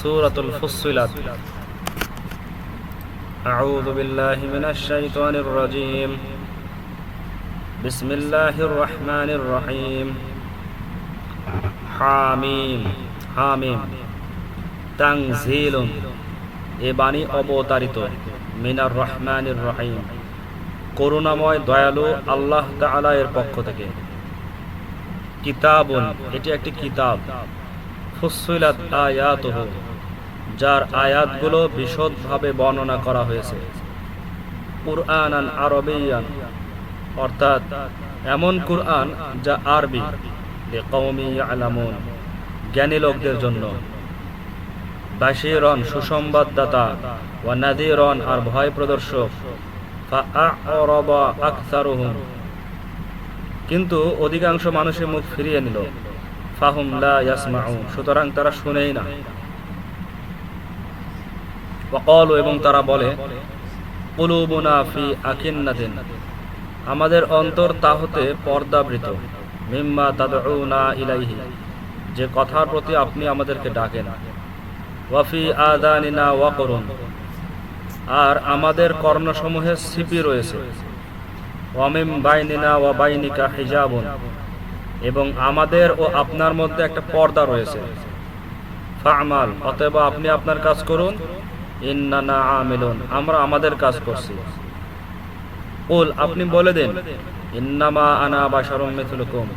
سورة الفصلت أعوذ بالله من الشيطان الرجيم بسم الله الرحمن الرحيم حاميم حاميم تنزيل এ বাণী অবতারিত মিনার রহমানির রহিম করুণাময় দয়ালু আল্লাহ তাআলা এর পক্ষ থেকে কিতাবুন এটি একটি কিতাব ফুসিলাত আয়াতুহ যার আয়াতগুলো বিশদভাবে বর্ণনা করা হয়েছে। কুরআনান আরবিয়ান, অর্থাৎ এমন কুরআন যা আরবি, লিকওমি ইয়ালামুন, জ্ঞানী লোকদের জন্য। বাশিরন সুসংবাদদাতা ওয়া নাদিরন আর ভয় প্রদর্শক। কিন্তু অধিকাংশ মানুষের মুখ ফিরিয়ে নিল। ফাহুম লা ইয়াসমাউ সুতরাং তারা শুনেই না। ওয়াকালু এবং তারা বলে, কুলুবুনা ফি আকিন্নাতিন, আমাদের অন্তর তা হতে পর্দাবৃত, মিম্মা তাদউনা ইলাইহি, যে কথার প্রতি আপনি আমাদেরকে ডাকেন। ওয়াফি আদানিনা ওয়াকরুন, আর আমাদের কর্ণসমূহে সিপি রয়েছে। ওয়ামিম বাইনিনা ওয়া বাইনিকা হিজাবুন, এবং আমাদের ও আপনার মধ্যে একটা পর্দা রয়েছে। ফামাল, অতএব আপনি আপনার কাজ করুন। আমরা আমাদের কাজ করছি। কুল, আপনি বলে দেন, ইন্নামা আনা বাশারুম মিথলুকুম।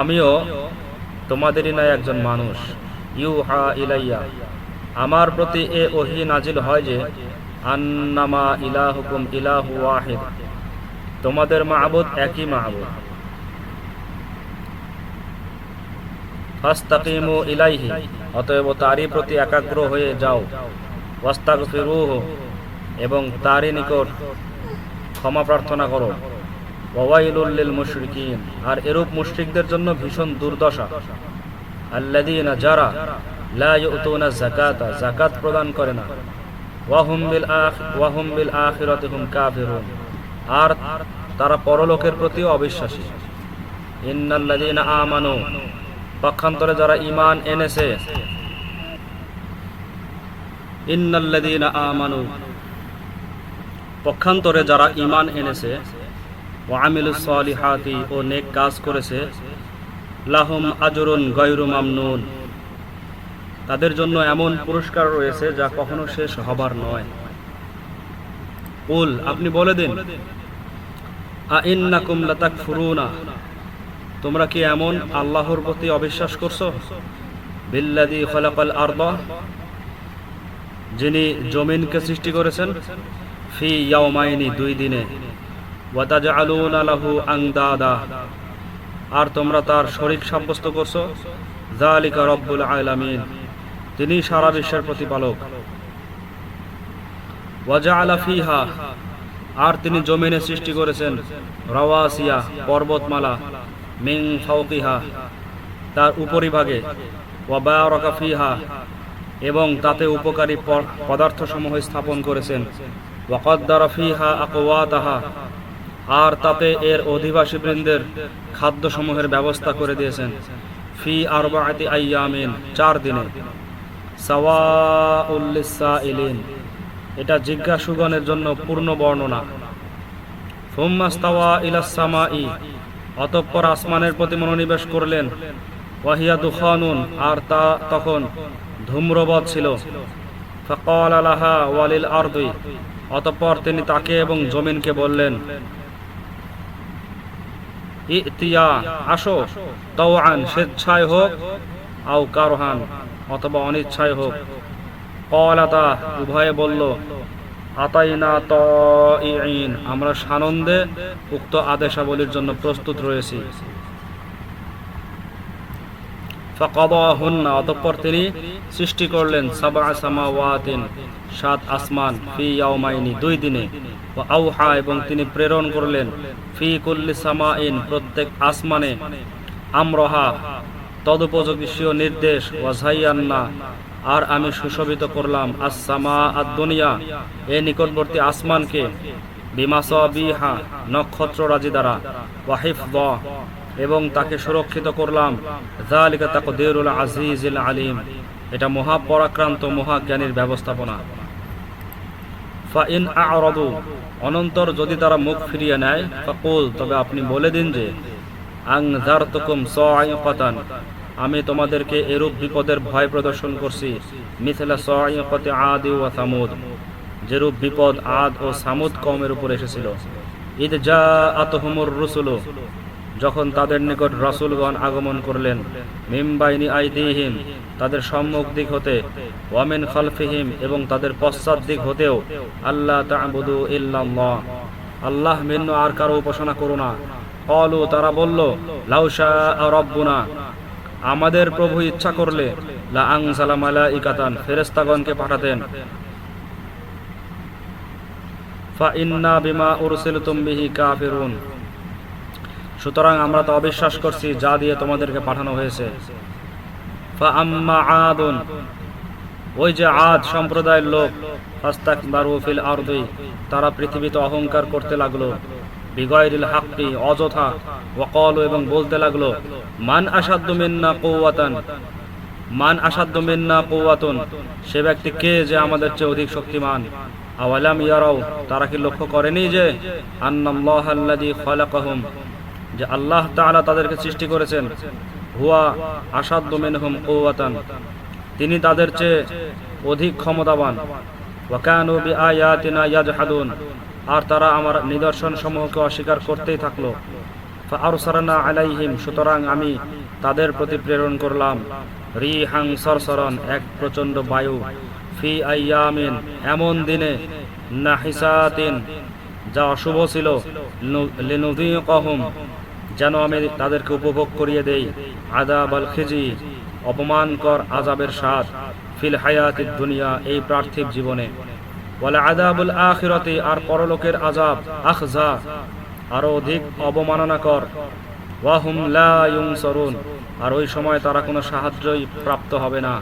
আমিও তোমাদেরই নয় একজন মানুষ। ইউহা ইলাইয়া। আমার প্রতি এ ওহি নাজিল হয় যে, আন্নামা ইলাহুকুম ইলাহু ওয়াহিদ। তোমাদের মাহবুদ একই মাহবুদ ফাস্তাকিমু ইলাইহি, অতএব তারই প্রতি একাগ্র হয়ে যাও। ওয়াস্তাগফিরুহু এবং তারই নিকট ক্ষমা প্রার্থনা করো। ওয়াইলুল লিল মুশরিকিন আর এরূপ মুশরিকদের জন্য ভীষণ দুর্দশা। আল্লাযীনা যারা লা ইউতুনা যাকাতা, যাকাত প্রদান করে না। ওয়াহুম বিল আখ, ওয়াহুম বিল আখিরাতি হুম কাফিরুন। আর তারা পরলোকের প্রতিও অবিশ্বাসী। ইন্নাল্লাযীনা আমানু। পক্ষান্তরে যারা ঈমান এনেছে ইন্নাল্লাযীনা আমানু। পক্ষান্তরে যারা ঈমান এনেছে ও সালিহাতি ও নেক কাজ করেছে, লাহম আজরুন গায়রু মামনুন। তাদের জন্য এমন পুরস্কার রয়েছে যা কখনো শেষ হবার নয়। উল আপনি বলে দিন। আইন্নাকুম লাতাকফুরুনা। তোমরা কি এমন আল্লাহর প্রতি অবিশ্বাস করছ? বিল্লাদি খলাকাল আরদা। যিনি জমিনকে সৃষ্টি করেছেন, ফি ইয়াউমাইনি দুই দিনে। ওয়াতাজআলুনা লাহু আনদাদা। আর তোমরা তার শরীক সাব্যস্ত করছ জালিকা রব্বুল আলামিন। তিনি সারা বিশ্বের প্রতিপালক। ওয়াজআলা ফিহা। আর তিনি জমিনে সৃষ্টি করেছেন, রাওয়াসিয়া, পর্বতমালা মিং ফাওকিহা, তার উপরিভাগে। ওয়াবারাকা ফিহা। এবং তাতে উপকারী পদার্থসমূহ স্থাপন করেছেন। আর তাতে এর অধিবাসী বৃন্দের খাদ্যসমূহের ব্যবস্থা করে দিয়েছেন। ফি আইয়ামিন, চার দিনে। এটা জিজ্ঞাসুগণের জন্য পূর্ণ বর্ণনা। অতঃপর আসমানের প্রতি মনোনিবেশ করলেন। ওয়াহিয়া দুখানুন। আর তা তখন ধূম্রবৎ ছিল। ফকাল আলাহা ওয়ালিল আরদুই অতঃপর তিনি তাকে এবং জমিনকে বললেন, ইতিয়া, আসো, তওয়ান, স্বেচ্ছায় হোক, আও কারহান, অথবা অনিচ্ছায় হোক। কলাতা উভয়ে বলল, আতাইনা ত আমরা সানন্দে উক্ত আদেশাবলীর জন্য প্রস্তুত রয়েছি। অতঃপর তিনি সৃষ্টি করলেন সাবা সামাওয়াতিন, সাত আসমান ফি ইয়াউমাইনি দুই দিনে। আউহা এবং তিনি প্রেরণ করলেন, ফি কুল্লি সামাইন, প্রত্যেক আসমানে। আমরহা, তদুপযোগী নির্দেশ ওয়াজাইয়ান্না আর আমি সুশোভিত করলাম আসামা আদুনিয়া এ নিকটবর্তী আসমানকে বিমাসা বিহা নক্ষত্র রাজি দ্বারা ওয়াহিফ এবং তাকে সুরক্ষিত করলাম। আলিম। এটা মহাপরাক্রান্ত মহাজ্ঞানীর ব্যবস্থাপনা। অনন্তর যদি তারা মুখ ফিরিয়ে নেয় তবে আপনি বলে দিন যে আমি তোমাদেরকে এরূপ বিপদের ভয় প্রদর্শন করছি যেরূপ বিপদ আদ ও সামুদ কমের উপর এসেছিল। ঈদ যা আতহমুর রসুল তাদের নিকট রাসূলগণ আগমন করলেন মিমবাইনি আইদিহিম, তাদের সম্মুখ দিক হতে ওয়ামেন খালফিহিম এবং তাদের পশ্চাৎ দিক হতেও আল্লাহ তা'বুদু ইল্লাল্লাহ। আল্লাহ ভিন্ন আর কারও উপাসনা করো না। কলু তারা বলল লাউশা রব্বুনা। আমাদের প্রভু ইচ্ছা করলে, লা আংসালা মালাইকাতান, ফেরেশতাগণকে পাঠাতেন। ফা ইন্না বিমা উরসিলতুম বিহি কাফিরুন। সুতরাং আমরা তো অবিশ্বাস করছি, যা দিয়ে তোমাদেরকে পাঠানো হয়েছে। আদুন, ওই যে আদ সম্প্রদায়ের লোক, ফাস্তাকবারু ফিল আরদি, তারা পৃথিবীতে অহংকার করতে লাগল। বিগয়রিল হাক্কি, অযথা, ওয়াকালু এবং বলতে লাগল, মান আসাদ্দু মিন্না কওয়াতান? মান আসাদ্দু মিন্না কওয়াতুন? সে ব্যক্তি কে যে আমাদের চেয়ে অধিক শক্তিমান? আওয়ালাম ইয়ারাও তারা কি লক্ষ্য করেনি যে আন্নাল্লাহ আল্লাযী খালাকাহুম যে আল্লাহ তাআলা তাদেরকে সৃষ্টি করেছেন। হুয়া কওয়াতান। তিনি তাদের চেয়ে অধিক ক্ষমতাবান। আর তারা আমার নিদর্শন সমূহকে অস্বীকার করতেই থাকল। আলাইহিম। সুতরাং আমি তাদের প্রতি প্রেরণ করলাম। রিহাং সরসরন, এক প্রচণ্ড বায়ু। ফি আইয়ামিন, এমন দিনে, নাহিসাতিন, যা অশুভ ছিল। লিনুযীকাহুম। যেন আমি তাদেরকে উপভোগ করিয়ে দেই। আদাব আল খিজি অপমানকর আজাবের স্বাদ। ফিল হায়াতিদ দুনিয়া, এই পার্থিব জীবনে। বলে আদাবুল আখিরতে, আর পরলোকের আজাব আখজা। আরও অধিক অবমাননাকর ওয়াহুম লা ইউনসরুন, আর ওই সময় তারা কোনো সাহায্যই প্রাপ্ত হবে না।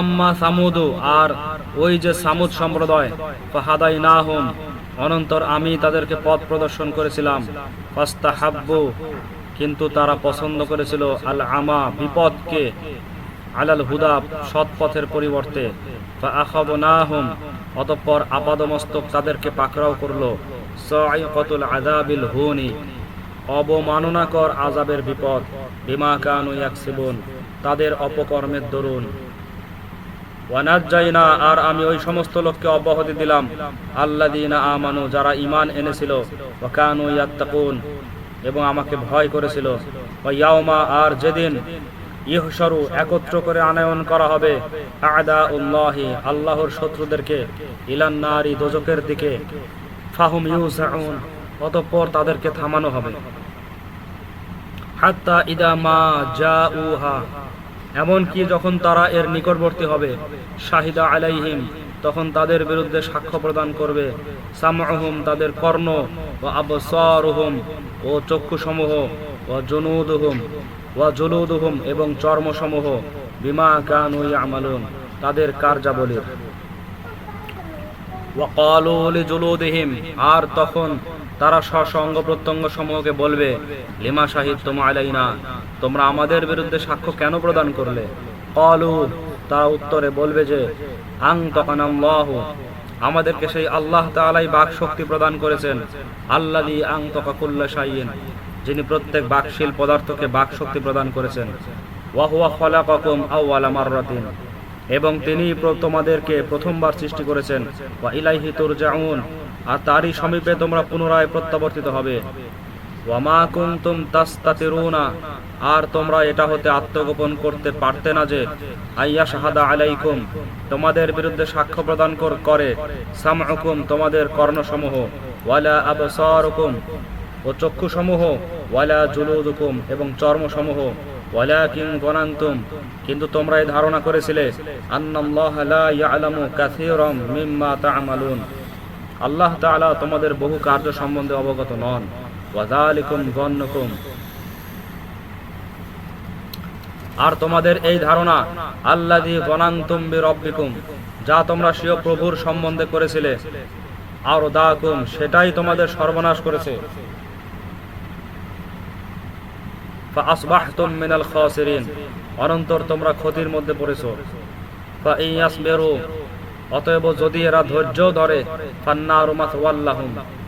আম্মা সামুদু, আর ওই যে সামুদ সম্প্রদায় ফাহাদাই না হুম অনন্তর আমি তাদেরকে পথ প্রদর্শন করেছিলাম। ফাস্তাহাব্বু, কিন্তু তারা পছন্দ করেছিল আল আমা বিপদকে, আলাল হুদা, সৎ পথের পরিবর্তে। ফাআখাযনাহুম অতঃপর আপাদমস্তক তাদেরকে পাকড়াও করল। সাইকাতুল আযাবিল হুনি, অবমাননাকর আজাবের বিপদ। বিমা কানু ইয়াকসিবুন, তাদের অপকর্মের দরুন। আর আমি ওই সমস্ত লোককে অব্যাহতি দিলাম। আল্লাযীনা আমানু, যারা ঈমান এনেছিল এবং আমাকে ভয় করেছিল। আর যেদিন ইহশরু একত্র করে আনয়ন করা হবে আদা উল্লাহি আল্লাহর শত্রুদেরকে, ইলান নারী দোজকের দিকে, ফাহুম ইউসাউন, অতঃপর তাদেরকে থামানো হবে। হাত্তা ইদা মা জাউহা এমনকি যখন তারা এর নিকটবর্তী হবে, শাহিদা আলাইহিম, তখন তাদের বিরুদ্ধে সাক্ষ্য প্রদান করবে। সামহুম তাদের কর্ণ ও আবসারুহুম, ও চক্ষুসমূহ ও জনুদুহুম ও জলুদুহুম এবং চর্মসমূহ, বিমা কানু ইয়ামালুন, তাদের কার্যাবলীর। আর তখন তারা স্বসঙ্গ প্রত্যঙ্গ সমূহকে বলবে, লিমা শাহিদ তোমা আলাইনা, তোমরা আমাদের বিরুদ্ধে সাক্ষ্য কেন প্রদান করলে? কলু, তারা উত্তরে বলবে যে, আং তকানাল্লাহু, আমাদেরকে সেই আল্লাহ তাআলাই বাক শক্তি প্রদান করেছেন, আল্লাযী আং তকাকুল্লা শাইইন, যিনি প্রত্যেক বাকশীল পদার্থকে বাক শক্তি প্রদান করেছেন। ওয়া হুয়া খালাকাকুম আউওয়ালা মাররাতিন, এবং তিনি তোমাদেরকে প্রথমবার সৃষ্টি করেছেন। ওয়া ইলাইহি তুরজাউন আর তারই সমীপে তোমরা পুনরায় প্রত্যাবর্তিত হবে। ওয়ামা কুনতুম তাস্তাতিরুনা, আর তোমরা এটা হতে আত্মগোপন করতে পারতে না যে, আইয়া শাহাদা আলাইকুম, তোমাদের বিরুদ্ধে সাক্ষ্য প্রদান করে সামউকুম, তোমাদের কর্ণসমূহ, ওয়ালা আবসারুকুম, ও চক্ষুসমূহ, ওয়ালা জুলুদুকুম, এবং চর্মসমূহ, ওয়ালাকিন গনান্তুম। কিন্তু তোমরা এই ধারণা করেছিলে, আন্নাল্লাহ লা ইয়ালামু কাসীরাম মিম্মা তা'মালুন। আল্লাহ তালা তোমাদের বহু কার্য সম্বন্ধে অবগত নন। আর তোমাদের এই ধারণা আল্লাহ দি যা তোমরা স্বীয় প্রভুর সম্বন্ধে করেছিলে আর দাকুম সেটাই তোমাদের সর্বনাশ করেছে। অনন্তর তোমরা ক্ষতির মধ্যে পড়েছ। অতএব যদি এরা ধৈর্য ধরে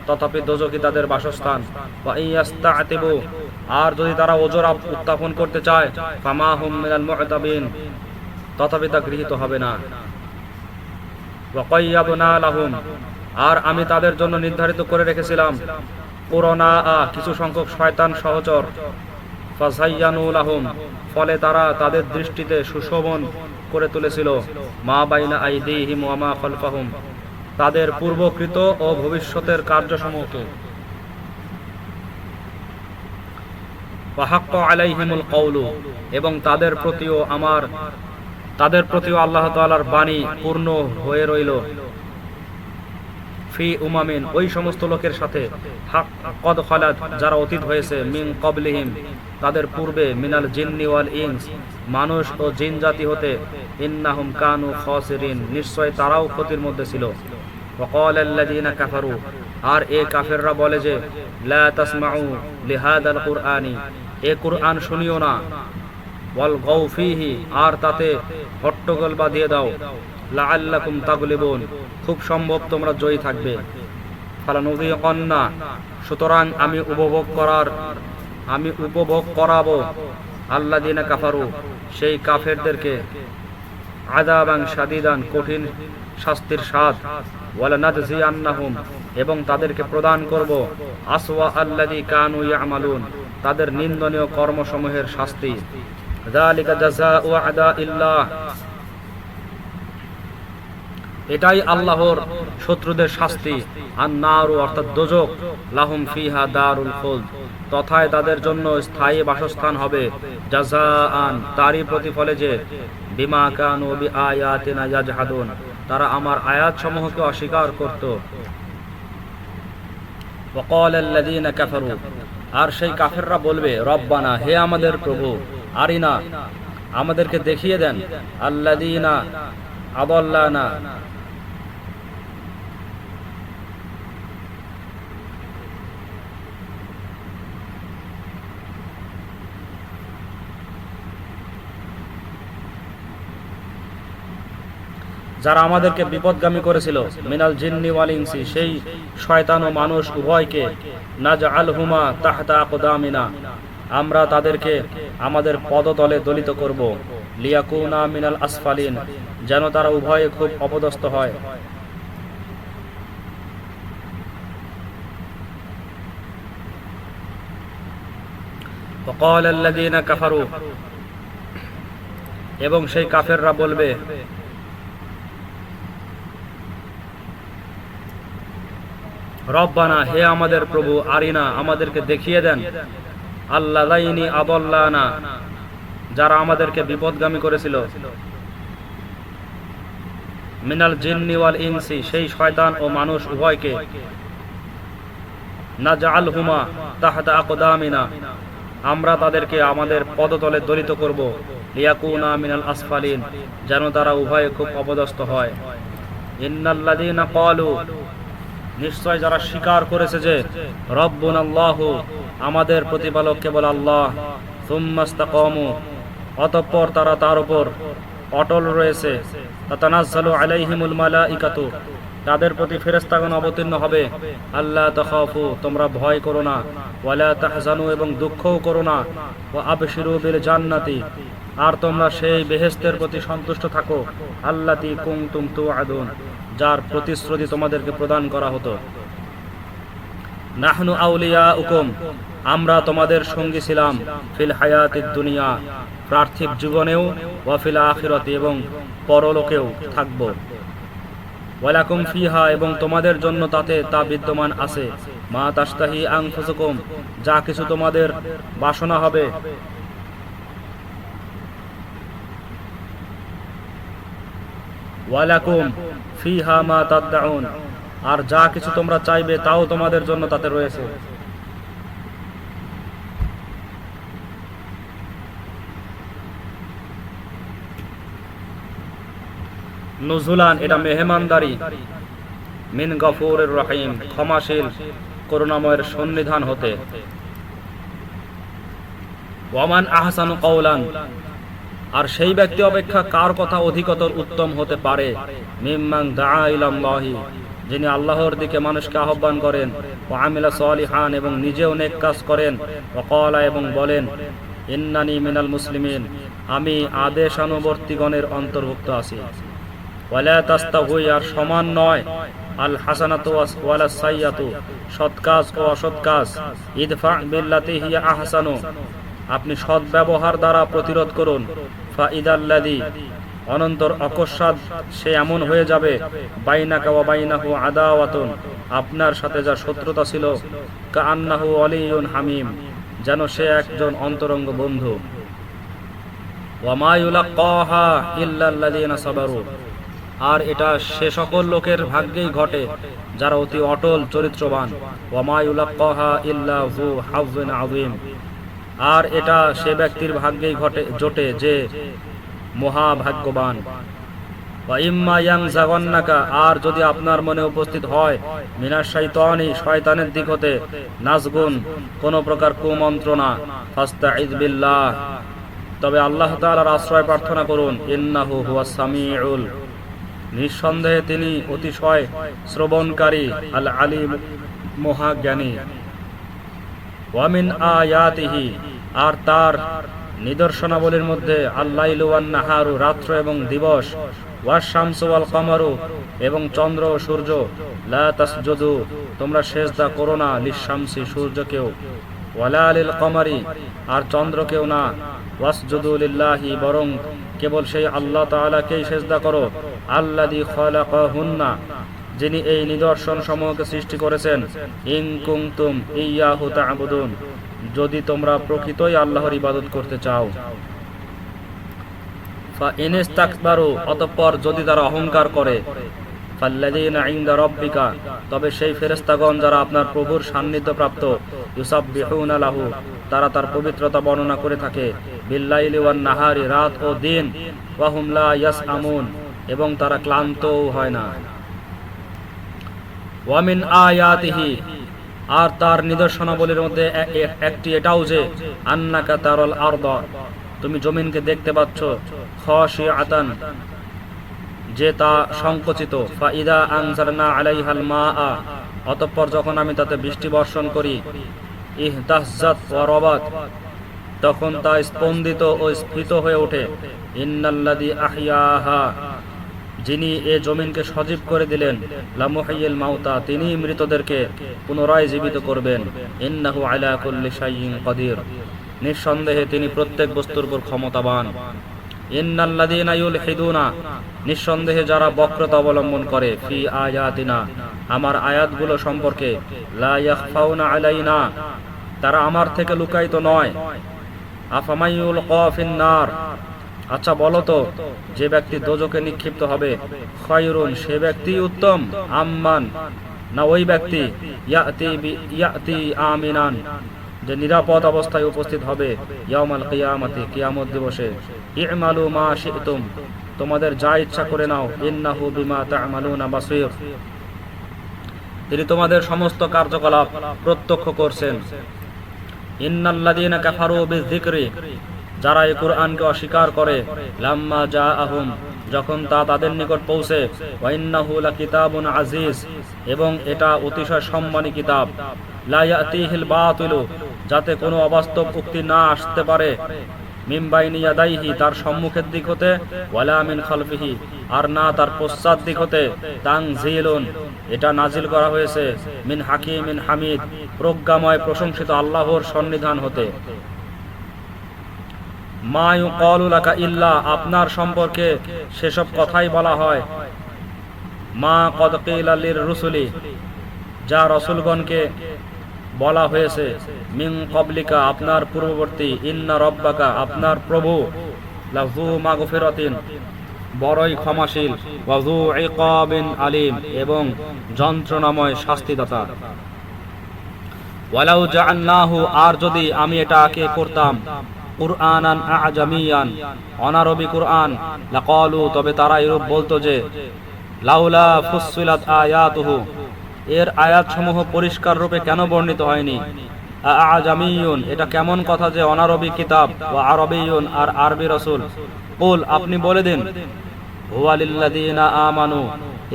তথাপি দোজকি তাদের বাসস্থান। আর যদি তারা ওজর উত্থাপন করতে চায় তথাপি তা গৃহীত হবে না। আর আমি তাদের জন্য নির্ধারিত করে রেখেছিলাম। পুরনা কিছু সংখ্যক শয়তান সহচর। ফলে তারা তাদের দৃষ্টিতে সুশোভন করে তুলেছিল। মা বাইনা আইদিহিম ওয়া মা খালফাহুম। তাদের পূর্বকৃত ও ভবিষ্যতের কার্যসমূহকে। ওয়াহাক্ক আলাইহিমুল কওলু। এবং তাদের প্রতিও আমার তাদের প্রতিও আল্লাহ তাআলার বাণী পূর্ণ হয়ে রইল। ফি উমামিন। ওই সমস্ত লোকের সাথে। হাক কদ খালাত, যারা অতীত হয়েছে, মিন কবলিহিম। তাদের পূর্বে মিনাল জিন্নি ওয়াল ইনস মানুষ ও জিন জাতি হতে ইন্নাহুম কানু খাসিরিন নিশ্চয় তারাও ক্ষতির মধ্যে ছিল وقال الذين كفروا আর এ কাফেররা বলে যে লা তাসমাউ লিহাদাল কুরআনি এ কুরআন শুনিও না ওয়াল গাউ ফিহি আর তাতে হট্টগোল বা দিয়ে দাও লাআল্লাকুম তাগলিবুন খুব সম্ভব তোমরা জয়ী থাকবে ফালানুযিকান্না সুতরাং আমি উপভোগ করার আমি উপভোগ করাবো। আল্লাযিনা কাফারু, সেই কাফেরদেরকে আযাবান শাদীদান কঠিন শাস্তির স্বাদ। নাজজিয়ান্নাহুম এবং তাদেরকে প্রদান করব। আসওয়া আল্লাযী কানু ইয়ামালুন, তাদের নিন্দনীয় কর্মসমূহের শাস্তি। যালিকা জাযাউ আদাইল্লাহ এটাই আল্লাহর শত্রুদের শাস্তি আর নারু অর্থাৎ দোজক লাহুম ফিহা দারুল খুলদ তথায় তাদের জন্য স্থায়ী বাসস্থান হবে জাযাআন তারই প্রতিফলে যে বিমা কানু বিআয়াতিনা ইয়াজহাদুন তারা আমার আয়াত সমূহকে অস্বীকার করত وقال الذين كفروا আর সেই কাফেররা বলবে রব্বানা হে আমাদের প্রভু আরিনা আমাদেরকে দেখিয়ে দেন আল্লাযীনা আদাল্লানা যারা আমাদেরকে বিপদগামী করেছিল, মিনাল জিন্নি ওয়ালিংসি সেই শয়তান ও মানুষ উভয়কে নাজ আল হুমা তাহতা আমরা তাদেরকে আমাদের পদতলে দলিত করব। লিয়াকুনা মিনাল আসফালিন, যেন তারা উভয়ে খুব অপদস্থ হয়। এবং সেই কাফেররা বলবে রব্বানা, হে আমাদের প্রভু, আরিনা, আমাদেরকে দেখিয়ে দেন। আল্লাহ আদল্লানা, যারা আমাদেরকে বিপদগামী করেছিল। মিনাল জিন্নি ওয়াল ইনসি, সেই শয়তান ও মানুষ উভয়কে। না জাল হুমা তাহাতা আকদামিনা, আমরা তাদেরকে আমাদের পদতলে দলিত করব। লিয়াকুনা মিনাল আসফালিন, যেন তারা উভয়ে খুব অপদস্থ হয়। ইন্নাল্লাযীনা ক্বালু নিশ্চয় যারা স্বীকার করেছে যে রব্বুন আল্লাহ আমাদের প্রতিপালক কেবল আল্লাহ অতঃপর তারা তার উপর অটল রয়েছে। তাদের প্রতি ফেরেশতাগণ অবতীর্ণ হবে। আল্লাহ তাখাফু, তোমরা ভয় করো না। ওয়ালা এবং দুঃখও করো না। ওয়া আবশিরু বিল জান্নাতি, আর তোমরা সেই বেহেস্তের প্রতি সন্তুষ্ট থাকো। আল্লাতি তু তুআদুন। যার প্রতিশ্রুতি তোমাদেরকে প্রদান করা হতো। নাহনু আউলিয়া উকুম আমরা তোমাদের সঙ্গী ছিলাম ফিল হায়াতিদ দুনিয়া, পার্থিব জীবনেও, ওয়া ফিল আখিরাতি এবং পরলোকেও থাকব। ওয়ালাকুম ফিহা, এবং তোমাদের জন্য তাতে তা বিদ্যমান আছে। মা তাস্তাহি আনফুসুকুম, যা কিছু তোমাদের বাসনা হবে আর যা কিছু তোমরা চাইবে তাও তোমাদের জন্য তাতে রয়েছে। নুজুলান, এটা মেহমানদারি। মিন গফুরের রহিম, ক্ষমাশীল, করুণাময়ের সন্নিধান হতে। ওয়ামান আহসানু কওলান আর সেই ব্যক্তি অপেক্ষা কার কথা অধিকতর উত্তম হতে পারে? মিম্মাং দা ইলাল্লাহি, যিনি আল্লাহর দিকে মানুষকে আহ্বান করেন, ও আমিলা সালিহান, এবং নিজেও অনেক কাজ করেন ও কলা এবং বলেন, ইন্নানি মিনাল মুসলিমিন, আমি আদেশানুবর্তীগণের অন্তর্ভুক্ত আছি। ওয়ালা তাস্তাহুই আর সমান নয়, আল হাসানাতু ওয়ালা সাইয়াতু, সৎ ও অসৎ কাজ। ইদফা বিল্লাতি হিয়া আহসানু আপনি সৎ ব্যবহার দ্বারা প্রতিরোধ করুন। অনন্তর অকস্মাৎ সে এমন হয়ে যাবে, বাইনাকা ওয়া বাইনাহু আদাওয়াতুন, আপনার সাথে যা শত্রুতা ছিল কান্নাহু আলিয়ুন হামিম, যেন সে একজন অন্তরঙ্গ বন্ধু। আর এটা সে সকল লোকের ভাগ্যেই ঘটে, যারা অতি অটল চরিত্রবান। ওয়ামা ইউলাক্কাহা ইল্লা হু হাযুন আযীম। আর এটা সে ব্যক্তির ভাগ্যেই ঘটে, জোটে যে মহাভাগ্যবান। আর যদি আপনার মনে উপস্থিত হয় শয়তানের প্রকার কুমন্ত্রণা বিল্লাহ। তবে আশ্রয় প্রার্থনা করুন, ইন্নাহু নিঃসন্দেহে তিনি অতিশয় শ্রবণকারী আল আলী মহাজ্ঞানী ওয়ামিন আয়াতিহি আর তার নিদর্শনাবলীর মধ্যে নাহারু রাত্র এবং দিবস ওয়াস শামসু ওয়াল কমারু এবং চন্দ্র ও সূর্য। লা তোমরা সেজদা করো না লিশামসি, সূর্যকেও। ওয়ালা লিল কমারি আর চন্দ্রকেও না। ওয়াসজুদু লিল্লাহি, বরং কেবল সেই আল্লাহ তাআলাকেই সেজদা করো। আল্লাযী খালাকাহুন্না, যিনি এই নিদর্শন সমূহকে সৃষ্টি করেছেন। ইন কুনতুম ইয়াহু তা'বুদুন যদি তোমরা প্রকৃতই আল্লাহর ইবাদত করতে চাও। অতঃপর যদি তারা অহংকার করে তবে সেই ফেরেশতাগণ যারা আপনার প্রভুর সান্নিধ্য প্রাপ্ত তারা তার পবিত্রতা বর্ণনা করে থাকে নাহারি, রাত ও দিন লা এবং তারা ক্লান্তও হয় না। আর তার নিদর্শনাবলীর মধ্যে একটি এটাও যে, আন্নাকা তারল আরদ, তুমি জমিনকে দেখতে পাচ্ছ আতান। যে তা সংকোচিত ফাইদা আনজারনা আলাইহাল মাআ, অতঃপর যখন আমি তাতে বৃষ্টি বর্ষণ করি ইহতাহজাত ওয়া রবাত, তখন তা স্পন্দিত ও স্ফীত হয়ে ওঠে ইন্নাল্লাযী আহইয়াহা যিনি এ জমিনকে সজীব করে দিলেন লামুহাইয়িল মাউতা তিনি মৃতদেরকে পুনরায় জীবিত করবেন। ইন্নাহু আলা কুল্লি শাইইন কাদির। নিঃসন্দেহে তিনি প্রত্যেক বস্তুর উপর ক্ষমতাবান। ইন্নাল্লাযীনা ইউলহিদুনা, নিঃসন্দেহে যারা বক্রতা অবলম্বন করে, ফি আয়াতিনা, আমার আয়াতগুলো সম্পর্কে, লা আলাইনা, তারা আমার থেকে লুকায়িত নয়। আফামাইউল কফিন নার আচ্ছা বলো তো, যে ব্যক্তি দোজকে নিক্ষিপ্ত হবে, খয়রুন, সে ব্যক্তি উত্তম, আম্মান। না ওই ব্যক্তি, ইয়াতি আমিনান, যে নিরাপদ অবস্থায় উপস্থিত হবে ইয়াউমাল কিয়ামতি, কিয়ামত দিবসে। ইমালু মা শি'তুম, তোমাদের যা ইচ্ছা করে নাও, ইন্নাহু বিমা তা'মালুনা বাসীর। তিনি তোমাদের সমস্ত কার্যকলাপ প্রত্যক্ষ করছেন। ইন্নাল্লাযীনা কাফারু বিযিকরি যারা এই কুরআনকে অস্বীকার করে, লাম্মা জাআহুম, যখন তা তাদের নিকট পৌঁছে ইন্নাহু আজিজ, এবং এটা অতিশয় সম্মানী কিতাব। যাতে কোনো অবাস্তব উক্তি না আসতে পারে। তার সম্মুখের দিক হতে, ওয়ালা খালফিহি, আর না তার পশ্চাৎ দিক হতে, তানজিলুন, এটা নাজিল করা হয়েছে, মিন হাকিমিন হামিদ, প্রজ্ঞাময় প্রশংসিত আল্লাহর সন্নিধান হতে। মা ইউকালু লাকা ইল্লা, আপনার সম্পর্কে সেসব কথাই বলা হয়। মা কদ কিলা লির রুসুলি, যা রসুলগণকে বলা হয়েছে মিং কবলিকা আপনার পূর্ববর্তী, ইন্না রব্বাকা, আপনার প্রভু, লাহু মাগফিরাতিন, বড়ই ক্ষমাশীল ওয়াজু ইকাবিন আলিম, এবং যন্ত্রণাময় শাস্তিদাতা। ওয়ালাউ জাআলনাহু, আর যদি আমি এটাকে করতাম কুরআনান আজামিয়ান, অনারবি কুরআন। লাকালু, তবে তারা এরূপ বলতো যে, লাউলা ফুসসিলাত আয়াতুহু। এর আয়াতসমূহ পরিষ্কার রূপে কেন বর্ণিত হয়নি? আজামিয়ুন এটা কেমন কথা যে অনারবি কিতাব ও আরবিয়ুন আর আরবি রসুল। কুল, আপনি বলে দিন। হুয়ালিল্লাযীনা আমানু,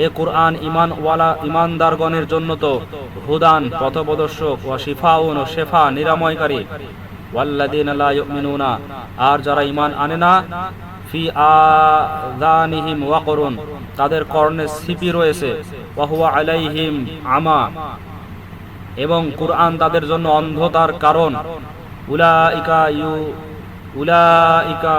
এ কুরআন ইমান ওয়ালা ইমানদারগণের জন্য তো হুদান, পথপ্রদর্শক ওয়া শিফাউন ও শেফা নিরাময়কারী। ইউমিনুনা আর যারা ইমান আনে না তাদের কর্ণে সিপি রয়েছে আলাইহিম আমা, এবং কুরআন তাদের জন্য অন্ধতার কারণ। উলাইকা ইউ, উলাইকা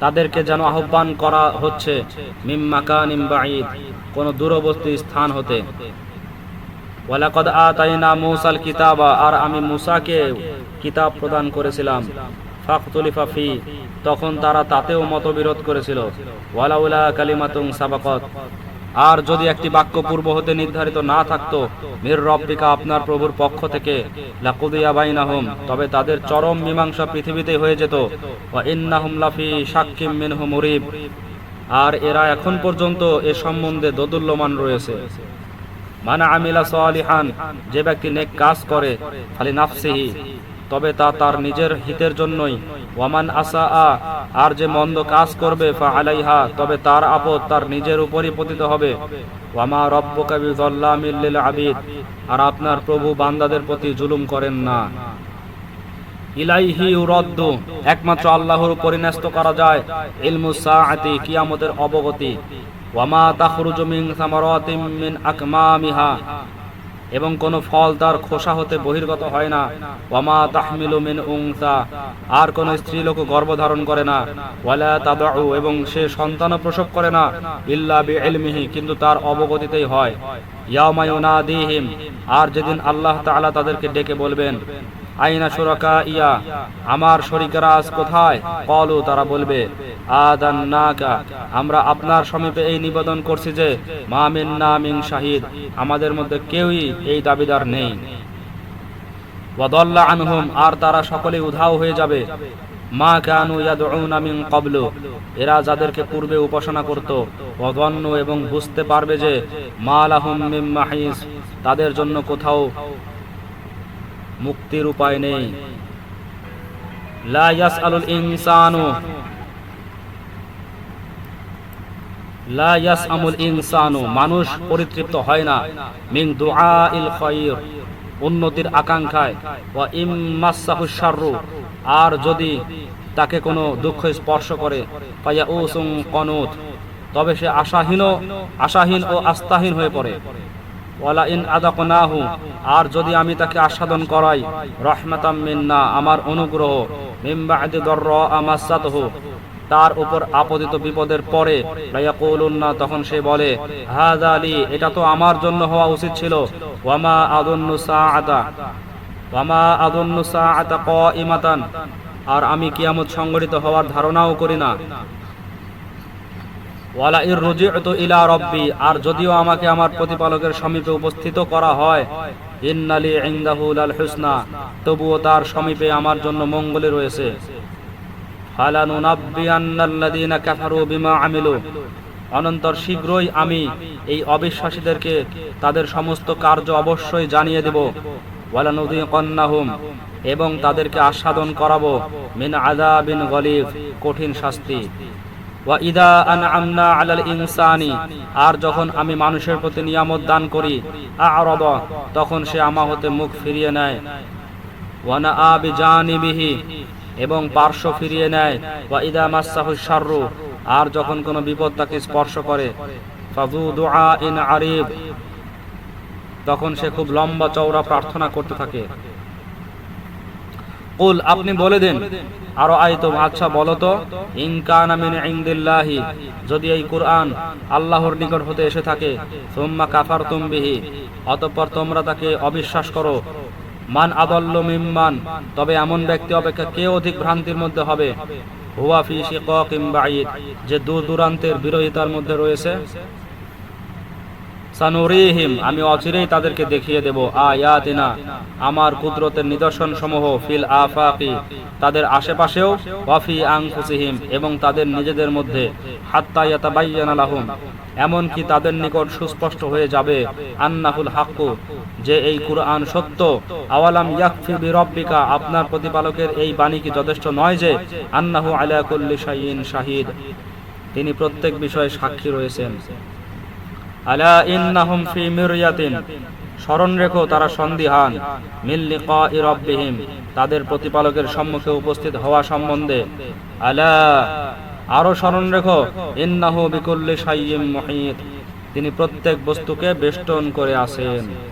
তাদেরকে যেন আহ্বান করা হচ্ছে কোন দূরবর্তী স্থান হতে। মূসাল কিতাবা, আর আমি মুসাকে কিতাব প্রদান করেছিলাম। ফি, তখন তারা তাতেও মতবিরোধ করেছিল। ওয়ালাউলা কালিমাতুন সাবাকত। আর যদি একটি বাক্য পূর্ব হতে নির্ধারিত না থাকতো, মির রব্বিকা আপনার প্রভুর পক্ষ থেকে, লাকুদিয়া তবে তাদের চরম মীমাংসা পৃথিবীতে হয়ে যেত। মুরিব। আর এরা এখন পর্যন্ত এ সম্বন্ধে দোদুল্যমান রয়েছে। মানা আমিলা সালিহান, যে ব্যক্তি নেক কাজ করে খালি নাফসিহি। তবে তা তার নিজের হিতের জন্যই। ওয়ামান আসা আ আর যে মন্দ কাজ করবে ফা আলাইহা তবে তার আপদ তার নিজের উপরই পতিত হবে। ওয়ামা রব্বকা বিযাল্লামিল লিল আবিদ আর আপনার প্রভু বান্দাদের প্রতি জুলুম করেন না। ইলাইহি ইউরাদ্দু, একমাত্র আল্লাহর উপর করা যায় ইলমুস সাআতি, কিয়ামতের অবগতি। ওয়ামা তাখরুজু মিন সামারাতিম মিন আকমামিহা এবং কোনো ফল তার খোসা হতে বহির্গত হয় না। ওয়ামা তাহমিলু মিন উংসা আর কোন স্ত্রীলোক গর্ভধারণ করে না। ওয়ালা এবং সে সন্তান প্রসব করে না, ইল্লা বিইলমিহি, কিন্তু তার অবগতিতেই হয়। ইয়াউমা ইউনাদিহিম। আর যেদিন আল্লাহ তাআলা তাদেরকে ডেকে বলবেন আইনা সুরাকা ইয়া? আমার শরিকেরা আজ কোথায়? কলু, তারা বলবে, আদান্নাকা, আমরা আপনার সমীপে এই নিবেদন করছি যে, মা মিন্না মিন শাহিদ, আমাদের মধ্যে কেউই এই দাবিদার নেই। ওয়াদাল্লা আনহুম, আর তারা সকলে উধাও হয়ে যাবে। মা কানু ইয়াদউনা মিন ক্বাবলু, এরা যাদেরকে পূর্বে উপাসনা করত, ওয়াদন্ন এবং বুঝতে পারবে যে, মা লাহুম মিন মাহিস তাদের জন্য কোথাও মুক্তির উপায় নেই। লা লা মানুষ পরিতৃপ্ত হয় না। খায়র উন্নতির আকাঙ্ক্ষায়। আর যদি তাকে কোনো দুঃখ স্পর্শ করে পাইয়া উসুম কনুত। তবে সে আশাহীন আশাহীন ও আস্থাহীন হয়ে পড়ে। আর যদি আমি তাকে আস্বাদন করাই, রহমাতাম মিন্না, আমার অনুগ্রহ দররা আমাসাতহু, তার উপর আপতিত বিপদের পরে না তখন সে বলে লি, এটা তো আমার জন্য হওয়া উচিত ছিল। ওয়ামা আদুন্নু সাআতা, ওয়ামা আদুন্নু সাআতা কাইমাতান আর আমি কিয়ামত সংগঠিত হওয়ার ধারণাও করি না। ওয়ালা ইলা আর যদিও আমাকে আমার প্রতিপালকের সমীপে উপস্থিত করা হয় তবুও তার সমীপে আমার জন্য মঙ্গলে রয়েছে। বিমা আমিলু, অনন্তর শীঘ্রই আমি এই অবিশ্বাসীদেরকে তাদের সমস্ত কার্য অবশ্যই জানিয়ে দেব। এবং তাদেরকে আস্বাদন করাবো, মিন আযাবিন গলিব, কঠিন শাস্তি। ওয়া ইদা আনআমনা আলাল ইনসানি, আর যখন আমি মানুষের প্রতি নিয়ামত দান করি তখন সে আমা হতে মুখ ফিরিয়ে নেয়। ওয়া নাআ বিজানিবিহি, এবং পার্শ্ব ফিরিয়ে নেয়। ওয়া ইদা মাসসাহু শাররু, আর যখন কোনো বিপদ তাকে স্পর্শ করে আরিব তখন সে খুব লম্বা চওড়া প্রার্থনা করতে থাকে। আপনি বলে দেন। আরও আইতম আচ্ছা বলো তো যদি এই কুরআন আল্লাহর নিকট হতে এসে থাকে, সুম্মা কাফারতুম বিহি, অতঃপর তোমরা তাকে অবিশ্বাস করো। মান আদল্ল মিম্মান, তবে এমন ব্যক্তি অপেক্ষা কে অধিক ভ্রান্তির মধ্যে হবে? হুয়া ফি শিকাকিম বাঈদ, যে দূর দূরান্তের বিরোধিতার মধ্যে রয়েছে। সানুরিহিম, আমি অচিরেই তাদেরকে দেখিয়ে দেব। আয়াতিনা, আমার কুদরতের নিদর্শন সমূহ ফিল আফাকি, তাদের আশেপাশেও, ওয়াফি আংফুসিহিম এবং তাদের নিজেদের মধ্যে, হাত্তা ইয়াতাবাইয়ানা লাহুম, এমনকি তাদের নিকট সুস্পষ্ট হয়ে যাবে আন্নাহুল হাক্কু, যে এই কুরআন সত্য। আওয়ালাম ইয়াকফি বিরব্বিকা, আপনার প্রতিপালকের এই বাণী কি যথেষ্ট নয় যে, আন্নাহু আলা কুল্লি শাইইন শাহিদ? তিনি প্রত্যেক বিষয়ে সাক্ষী রয়েছেন। আলা ইন্নাহুম ফি মিরয়াতিন। স্মরণ রেখো, তারা সন্দিহান। মিল লিকাই রাব্বিহিম। তাদের প্রতিপালকের সম্মুখে উপস্থিত হওয়া সম্বন্ধে। আলা, আরও স্মরণ রেখো, ইন্নাহু বিকুল্লি সাইম মুহিত। তিনি প্রত্যেক বস্তুকে বেষ্টন করে আছেন।